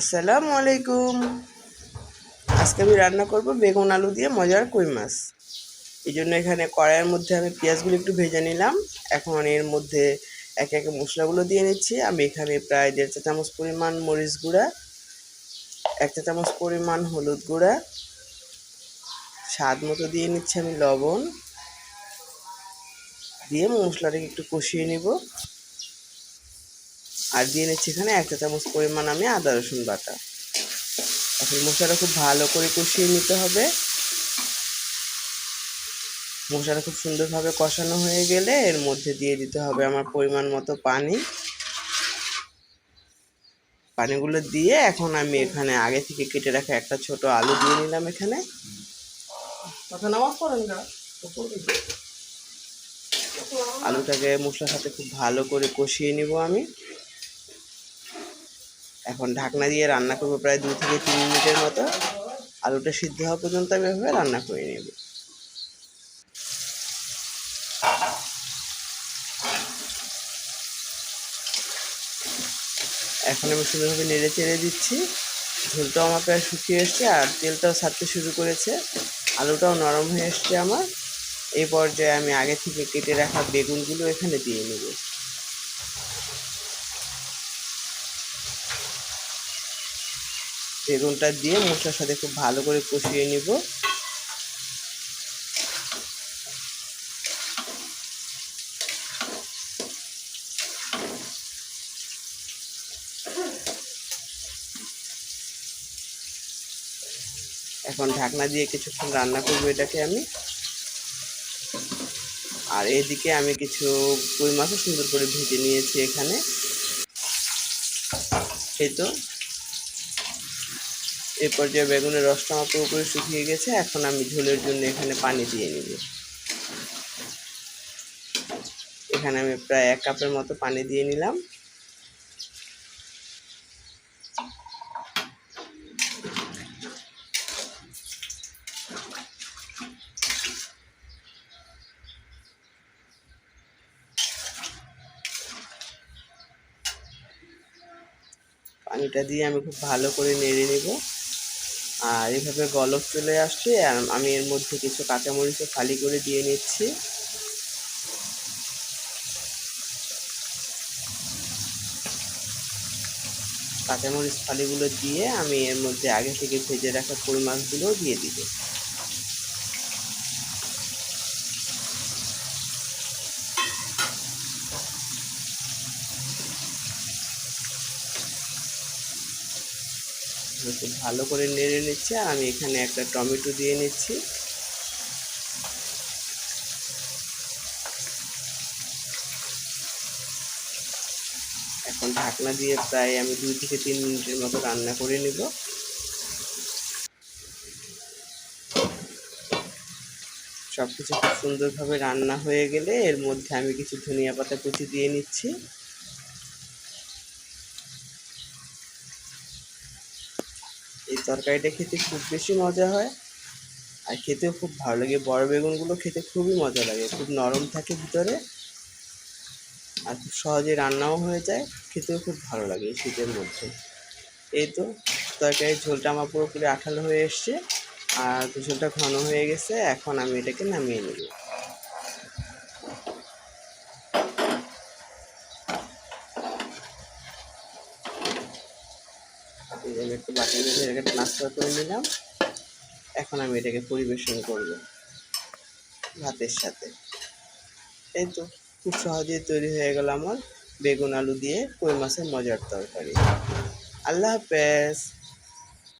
আসসালামু আলাইকুম। আজকে আমি রান্না করব বেগুন আলু দিয়ে মজার কই মাছ। এই জন্য এখানে কড়াইয়ের মধ্যে আমি পেঁয়াজগুলো একটু ভেজে নিলাম। এখন এর মধ্যে একে একে মশলাগুলো দিয়ে নিচ্ছি। আমি এখানে প্রায় দেড় চা চামচ পরিমাণ মরিচ গুঁড়া, এক চা চামচ পরিমাণ হলুদ গুঁড়া, স্বাদ মতো দিয়ে নিচ্ছি আমি লবণ। দিয়ে মশলাটাকে একটু কষিয়ে নিব। আর দিয়ে নিচ্ছি এখানে এক চা চামচ পরিমাণ আমি আদা রসুন বাটা। এখন মশলাটা খুব ভালো করে কষিয়ে নিতে হবে। মশলাটা খুব সুন্দরভাবে কষানো হয়ে গেলে এর মধ্যে দিয়ে দিতে হবে আমার পরিমাণ মতো পানি। পানিগুলো দিয়ে এখন আমি এখানে আগে থেকে কেটে রাখা একটা ছোট আলু দিয়ে নিলাম এখানে। আলুটাকে মশলার সাথে খুব ভালো করে কষিয়ে নিব আমি। এখন ঢাকনা দিয়ে রান্না করব প্রায় দু থেকে তিন মিনিটের মতো। আলুটা সিদ্ধ হওয়া পর্যন্ত আমি এভাবে রান্না করে নেব। এখন আমি সুন্দরভাবে নেড়ে চেড়ে দিচ্ছি। ঝোলটাও আমার প্রায় শুকিয়ে এসছে আর তেলটাও ছাড়তে শুরু করেছে। আলুটাও নরম হয়ে এসছে আমার। এই পর্যায়ে আমি আগে থেকে কেটে রাখা বেগুনগুলো এখানে দিয়ে নেব। বেগুনটা দিয়ে মশলার সাথে খুব ভালো করে কষিয়ে নিব। এখন ঢাকনা দিয়ে কিছুক্ষণ রান্না করব এটাকে আমি। আর এদিকে আমি কিছু কই মাছও সুন্দর করে ভেজে নিয়েছি এখানে। এই তো। এই পর্যায়ে বেগুনের রসটা আমার পুরোপুরি শুকিয়ে গেছে। এখন আমি ঝোলের জন্য এখানে পানি দিয়ে নিব। এখানে আমি প্রায় এক কাপের মতো পানি দিয়ে নিলাম। পানিটা দিয়ে আমি খুব ভালো করে নেড়ে নেব। আর এভাবে গলক চলে আসছে, আর আমি এর মধ্যে কিছু কাঁচামরিচও খালি করে দিয়ে নিচ্ছি। কাঁচামরিচ ফালিগুলো দিয়ে আমি এর মধ্যে আগে থেকে ভেজে রাখা কই মাছগুলো দিয়ে দিব। খুব ভালো করে নেড়ে নিচ্ছে আর আমি এখানে একটা টমেটো দিয়ে নিচ্ছি। এখন ঢাকনা দিয়ে প্রায় আমি দুই থেকে তিন মিনিটের মতো রান্না করে নিব। সব কিছু খুব সুন্দরভাবে রান্না হয়ে গেলে এর মধ্যে আমি কিছু ধনিয়া পাতা কুচি দিয়ে নিচ্ছি। তরকারিটা খেতে খুব বেশি মজা হয়। আর খেতেও খুব ভালো লাগে। বড় বেগুনগুলো খেতে খুবই মজা লাগে। খুব নরম থাকে ভিতরে। আর খুব সহজে রান্নাও হয়ে যায়। খেতেও খুব ভালো লাগে শীতের মধ্যে। এই তো তরকারির ঝোলটা আমার পুরোপুরি আঠালো হয়ে এসছে। আর ঝোলটা ঘন হয়ে গেছে। এখন আমি এটাকে নামিয়ে নেব আমি একটু বাটি মেঝে এটাকে ট্রান্সফার করে নিলাম। এখন আমি এটাকে পরিবেশন করব ভাতের সাথে। এই তো, খুব সহজেই তৈরি হয়ে গেল আমার বেগুন আলু দিয়ে কই মাছের মজার তরকারি। আল্লাহ হাফেজ।